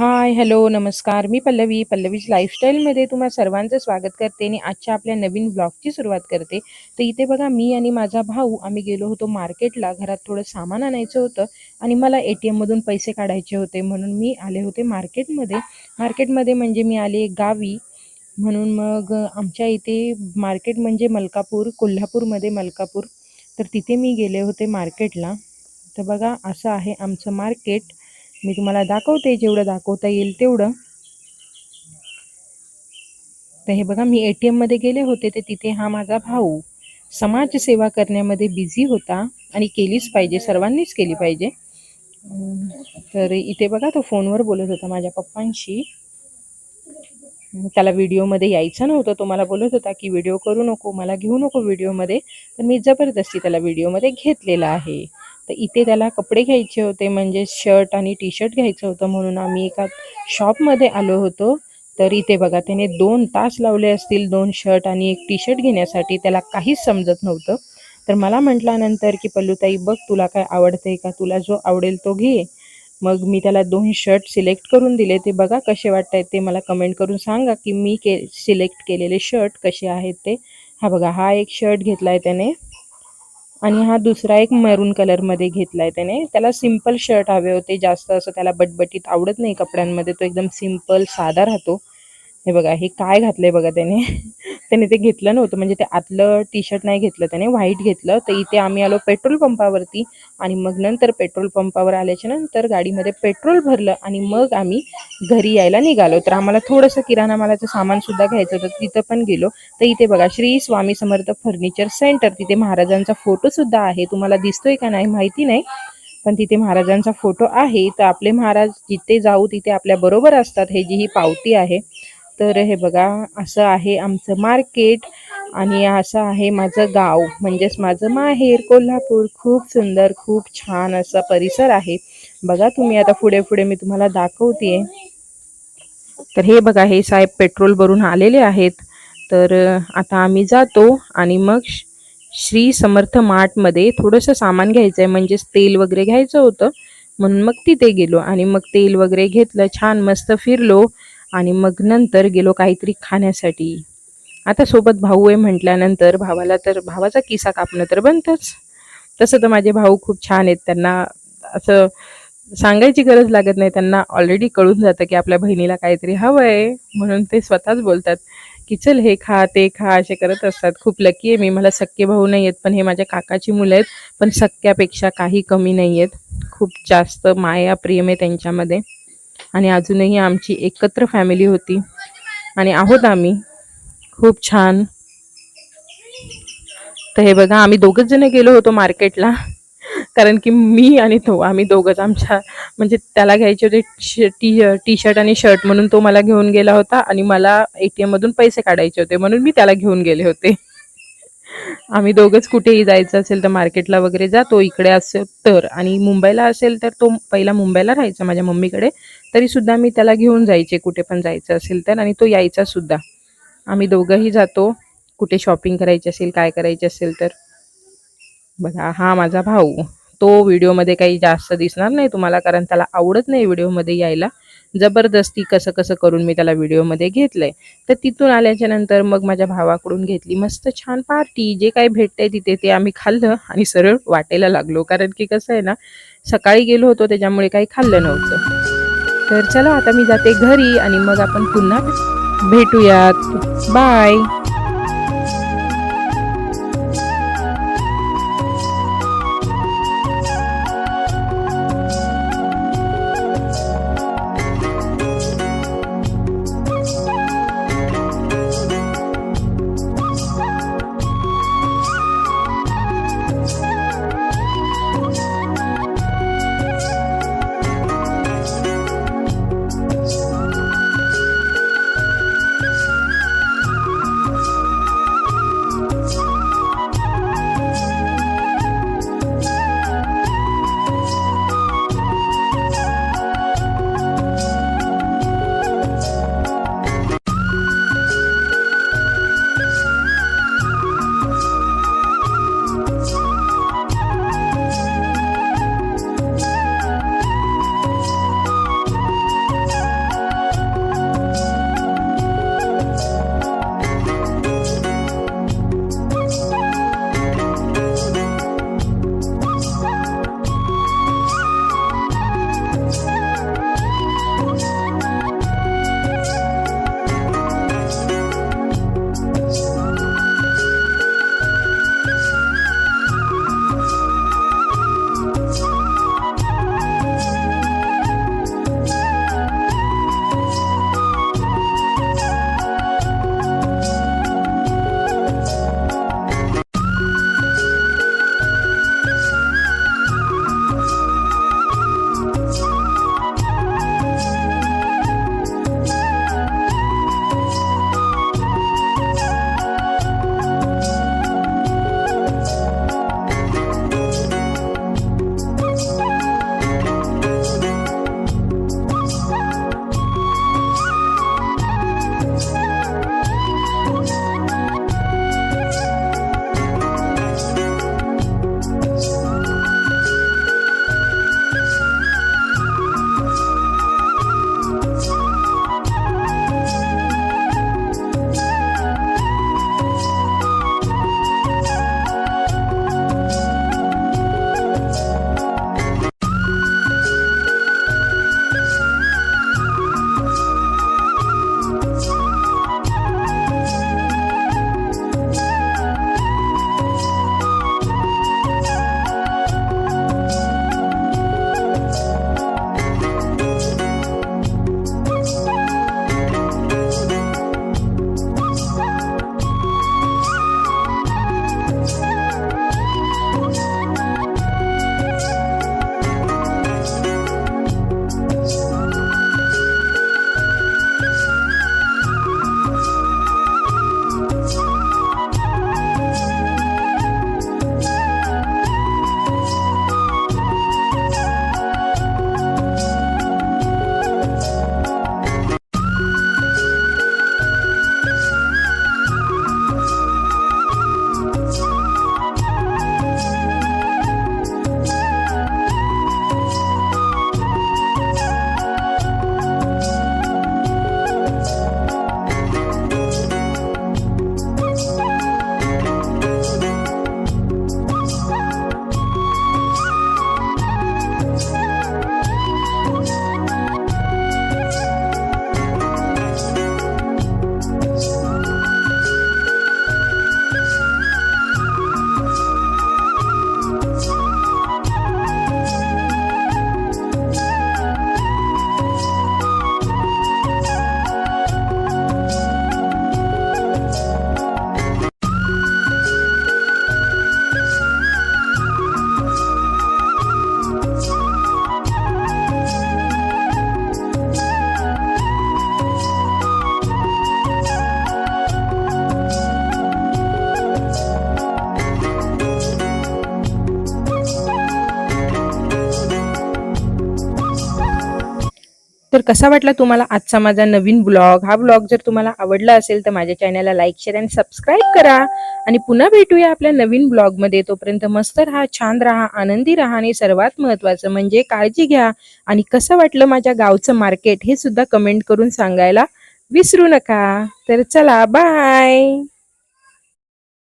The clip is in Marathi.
हाय, हॅलो, नमस्कार. मी पल्लवी, पल्लवीज लाईफस्टाईलमध्ये तुम्हा सर्वांचं स्वागत करते आणि आजच्या आपल्या नवीन ब्लॉगची सुरुवात करते. तर इथे बघा मी आणि माझा भाऊ आम्ही गेलो होतो मार्केटला. घरात थोडं सामान आणायचं होतं आणि मला ए टी एममधून पैसे काढायचे होते म्हणून मी आले होते मार्केटमध्ये. मार्केटमध्ये म्हणजे मी आले गावी म्हणून मग आमच्या इथे मार्केट म्हणजे मलकापूर, कोल्हापूरमध्ये मलकापूर. तर तिथे मी गेले होते मार्केटला. तर बघा असं आहे आमचं मार्केट. मी तुम्हाला दाखवते जेवढं दाखवता येईल तेवढं. तर हे बघा मी ए टी एममध्ये गेले होते तर तिथे हा माझा भाऊ समाजसेवा करण्यामध्ये बिझी होता आणि केलीच पाहिजे, सर्वांनीच केली पाहिजे. तर इथे बघा तो फोनवर बोलत होता माझ्या पप्पांशी. त्याला व्हिडिओमध्ये यायचं नव्हतं. तो मला बोलत होता की व्हिडिओ करू नको, मला घेऊ नको व्हिडिओमध्ये. पण मी जबरदस्ती त्याला व्हिडिओमध्ये घेतलेला आहे. तर इथे त्याला कपडे घ्यायचे होते म्हणजे शर्ट आणि टी शर्ट घ्यायचं होतं म्हणून आम्ही एका शॉपमध्ये आलो होतो. तर इथे बघा त्याने दोन तास लावले असतील दोन शर्ट आणि एक टी शर्ट घेण्यासाठी. त्याला काहीच समजत नव्हतं. तर मला म्हटल्यानंतर की "पल्लूताई बघ तुला काय आवडतंय का? तुला जो आवडेल तो घे." मग मी त्याला दोन शर्ट सिलेक्ट करून दिले. ते बघा कसे वाटतायत ते मला कमेंट करून सांगा की मी के सिलेक्ट केलेले शर्ट कसे आहेत ते. हा बघा हा एक शर्ट घेतलाय त्याने आणि हा दुसरा एक मरून कलरमध्ये घेतलाय त्याने. त्याला सिंपल शर्ट हवे होते. जास्त असं त्याला बटबटीत आवडत नाही कपड्यांमध्ये. तो एकदम सिंपल साधा राहतो. हे बघा हे काय घातलंय बघा त्याने. त्याने ते घेतलं नव्हतं म्हणजे ते आतलं टी शर्ट नाही घेतलं त्याने, व्हाईट घेतलं. तर इथे आम्ही आलो पेट्रोल पंपावरती आणि मग नंतर पेट्रोल पंपावर आल्याच्यानंतर गाडीमध्ये पेट्रोल भरलं आणि मग आम्ही घरी यायला निघालो. तर आम्हाला थोडंसं किराणा मालाचं सामानसुद्धा घ्यायचं होतं. तिथं पण गेलो. तर इथे बघा श्री स्वामी समर्थ फर्निचर सेंटर. तिथे महाराजांचा फोटोसुद्धा आहे. तुम्हाला दिसतोय का नाही माहिती नाही. पण तिथे महाराजांचा फोटो आहे. तर आपले महाराज जिथे जाऊ तिथे आपल्या बरोबर असतात. हे जी ही पावती आहे. तर हे बघा असं आहे आमचं मार्केट आणि असं आहे माझं गाव म्हणजेच माझं माहेर कोल्हापूर. खूप सुंदर, खूप छान असा परिसर आहे. बघा तुम्ही आता पुढे-पुढे मी तुम्हाला दाखवते तर हे बघा हे साहेब पेट्रोल भरून आलेले आहेत. तर आता आम्ही जातो आणि मग श्री समर्थ मार्टमध्ये थोडंसं सामान घ्यायचंय म्हणजेच तेल वगैरे घ्यायचं होतं. म्हणून मग तिथे गेलो आणि मग तेल वगैरे घेतलं. छान मस्त फिरलो आणि मग नंतर गेलो काहीतरी खाण्यासाठी. आता सोबत भाऊ आहे म्हटल्यानंतर भावाला तर भावाचा किस्सा कापणं तर बनतंच. तसं तर माझे भाऊ खूप छान आहेत. त्यांना असं सांगायची गरज लागत नाही. त्यांना ऑलरेडी कळून जातं की आपल्या बहिणीला काहीतरी हवंय. म्हणून ते स्वतःच बोलतात की "चल हे खा, ते खा" असे करत असतात. खूप लकी आहे मी. मला सक्के भाऊ नाही आहेत. पण हे माझ्या काकाची मुलं आहेत. पण सक्क्यापेक्षा काही कमी नाही आहेत. खूप जास्त माया, प्रेम आहे त्यांच्यामध्ये आणि अजूनही आमची एकत्र फॅमिली होती आणि आहोत आम्ही. खूप छान. तर हे बघा आम्ही दोघंच जण गेलो होतो मार्केटला. कारण की मी आणि तो आम्ही दोघंच आमच्या म्हणजे त्याला घ्यायचे होते टी टी शर्ट आणि शर्ट म्हणून तो मला घेऊन गेला होता आणि मला ए टी पैसे काढायचे होते म्हणून मी त्याला घेऊन गेले होते. आम्ही दोघंच कुठेही जायचं असेल तर मार्केटला वगैरे जातो इकडे असेल तर आणि मुंबईला असेल तर तो पहिला मुंबईला राहायचा माझ्या मम्मीकडे. तरीसुद्धा मी त्याला घेऊन जायचे कुठे पण जायचं असेल तर आणि तो यायचा सुद्धा. आम्ही दोघंही जातो कुठे शॉपिंग करायची असेल, काय करायची असेल तर. बघा हा माझा भाऊ. तो व्हिडिओमध्ये काही जास्त दिसणार नाही तुम्हाला कारण त्याला आवडत नाही व्हिडिओमध्ये यायला. जबरदस्ती कसं-कसं करून मी त्याला व्हिडिओमध्ये घेतलंय. तर तिथून आल्याच्यानंतर मग माझ्या भावाकडून घेतली मस्त छान पार्टी. जे काही भेटतंय तिथे ते आम्ही खाल्लं आणि सरळ वाटेला लागलो. कारण की कसं आहे ना, सकाळी गेलो होतो त्याच्यामुळे काही खाल्लं नव्हतं. तर चला आता मी जाते घरी आणि मग आपण पुन्हा भेटूयात. बाय. कसा वाटला तुम्हाला आजचा माझा नवीन ब्लॉग? हा ब्लॉग जर तुम्हाला आवडला असेल तर माझ्या चॅनलला लाईक शेअर आणि सबस्क्राईब करा. आणि पुन्हा भेटूया आपल्या नवीन ब्लॉगमध्ये. तोपर्यंत मस्त राहा छान राहा आनंदी राहा आणि सर्वात महत्त्वाचं म्हणजे काळजी घ्या. आणि कसं वाटलं माझ्या गावचं मार्केट हे सुद्धा कमेंट करून सांगायला विसरू नका. तर चला बाय!